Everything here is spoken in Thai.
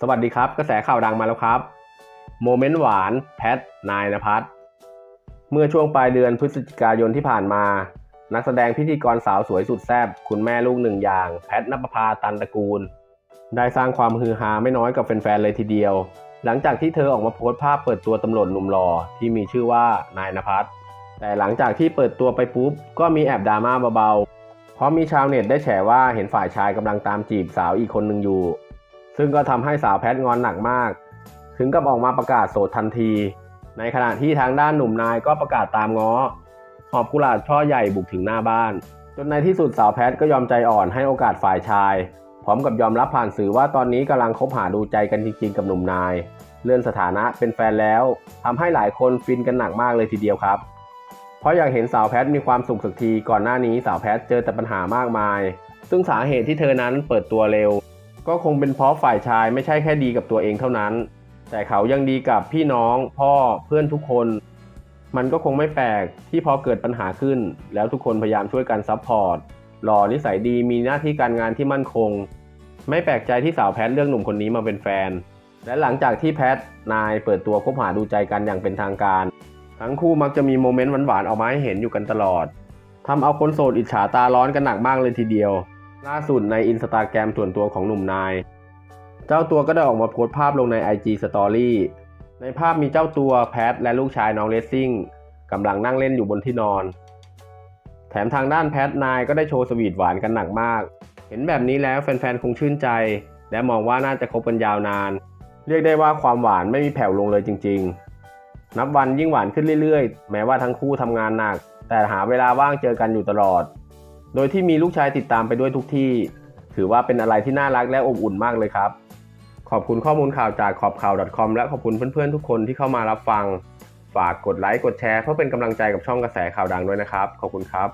สวัสดีครับ กระแสข่าวดังมาแล้วครับ โมเมนต์หวาน แพท นายนภัสเมื่อช่วงปลายเดือนพฤศจิกายนที่ผ่านมา นักแสดงพิธีกรสาวสวยสุดแซ่บคุณแม่ลูกหนึ่งอย่าง แพทนภพาตันตระกูล ได้สร้างความฮือฮาไม่น้อยกับแฟนๆเลยทีเดียว หลังจากที่เธอออกมาโพสต์ภาพเปิดตัวตำรวจหนุ่มหล่อที่มีชื่อว่านายนภัสแต่หลังจากที่เปิดตัวไปปุ๊บก็มีแอบดราม่าเบาๆเพราะมีชาวเน็ตได้แฉว่าเห็นฝ่ายชายกำลังตามจีบสาวอีกคนหนึ่งอยู่ ซึ่งก็ทำให้สาวแพทงอนหนักมาก ถึงกับออกมาประกาศโสดทันที ในขณะที่ทางด้านหนุ่มนายก็ประกาศตามง้อ หอบกุหลาบช่อใหญ่บุกถึงหน้าบ้าน จนในที่สุดสาวแพทก็ยอมใจอ่อนให้โอกาสฝ่ายชาย พร้อมกับยอมรับผ่านสื่อว่าตอนนี้กำลังคบหาดูใจกันจริงๆกับหนุ่มนาย เลื่อนสถานะเป็นแฟนแล้วทำให้หลายคนฟินกันหนักมากเลยทีเดียวครับ เพราะอยากเห็นสาวแพทมีความสุขสักทีก่อนหน้านี้สาวแพทเจอแต่ปัญหามากมาย ซึ่งสาเหตุที่เธอนั้นเปิดตัวเร็ว ก็คงเป็นเพราะฝ่ายชายไม่ใช่แค่ดีกับตัวเองเท่านั้น แต่เขายังดีกับพี่น้อง พ่อเพื่อนทุกคน มันก็คงไม่แปลกที่พอเกิดปัญหาขึ้น แล้วทุกคนพยายามช่วยกันซัพพอร์ตหล่อนิสัยดีมีหน้าที่การงานที่มั่นคง ไม่แปลกใจที่สาวแพทเลือกหนุ่มคนนี้มาเป็นแฟน และหลังจากที่แพทนายเปิดตัวคบหาดูใจกันอย่างเป็นทางการ ทั้งคู่มักจะมีโมเมนต์หวานๆออกมาให้เห็นอยู่กันตลอดทำเอาคนโสดอิจฉาตาร้อนกันหนักมากเลยทีเดียว ล่าสุดในอินสตาแกรมส่วนตัวของหนุ่มนาย เจ้าตัวก็ได้ออกมาโพสต์ภาพลงใน IG Story ในภาพมีเจ้าตัวแพทและลูกชายน้องเลสซิ่งกำลังนั่งเล่นอยู่บนที่นอน แถมทางด้านแพทนายก็ได้โชว์สวีทหวานกันหนักมาก เห็นแบบนี้แล้วแฟนๆ คงชื่นใจ และมองว่าน่าจะคบกันยาวนาน เรียกได้ว่าความหวานไม่มีแผ่วลงเลยจริง ๆ นับวันยิ่งหวานขึ้นเรื่อยๆ แม้ว่าทั้งคู่ทำงานหนัก แต่หาเวลาว่างเจอกันอยู่ตลอด โดยที่มีลูกชายติดตามไปด้วยทุกที่ ถือว่าเป็นอะไรที่น่ารักและอบอุ่นมากเลยครับ ขอบคุณข้อมูลข่าวจากขอบข่าว .com และขอบคุณเพื่อนๆทุกคนที่เข้ามารับฟัง ฝากกดไลค์กดแชร์เพื่อเป็นกำลังใจกับช่องกระแสข่าวดังด้วยนะครับ ขอบคุณครับ